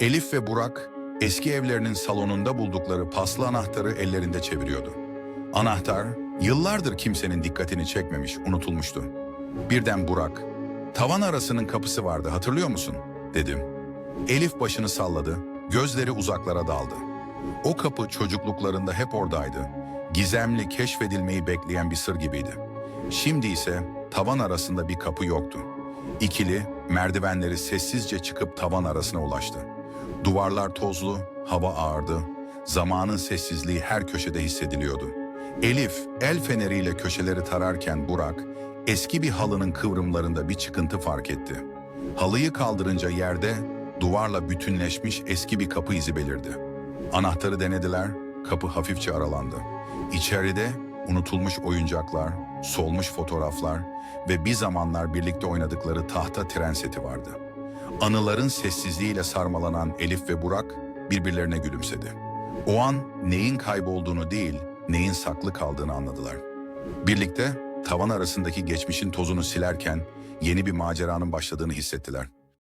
Elif ve Burak eski evlerinin salonunda buldukları paslı anahtarı ellerinde çeviriyordu. Anahtar yıllardır kimsenin dikkatini çekmemiş, unutulmuştu. Birden Burak, tavan arasının kapısı vardı hatırlıyor musun? dedim. Elif başını salladı, gözleri uzaklara daldı. O kapı çocukluklarında hep oradaydı. Gizemli, keşfedilmeyi bekleyen bir sır gibiydi. Şimdi ise tavan arasında bir kapı yoktu. İkili merdivenleri sessizce çıkıp tavan arasına ulaştı. Duvarlar tozlu, hava ağırdı. Zamanın sessizliği her köşede hissediliyordu. Elif el feneriyle köşeleri tararken Burak eski bir halının kıvrımlarında bir çıkıntı fark etti. Halıyı kaldırınca yerde duvarla bütünleşmiş eski bir kapı izi belirdi. Anahtarı denediler, kapı hafifçe aralandı. İçeride unutulmuş oyuncaklar, solmuş fotoğraflar ve bir zamanlar birlikte oynadıkları tahta tren seti vardı. Anıların sessizliğiyle sarmalanan Elif ve Burak birbirlerine gülümsedi. O an neyin kaybolduğunu değil, neyin saklı kaldığını anladılar. Birlikte tavan arasındaki geçmişin tozunu silerken yeni bir maceranın başladığını hissettiler.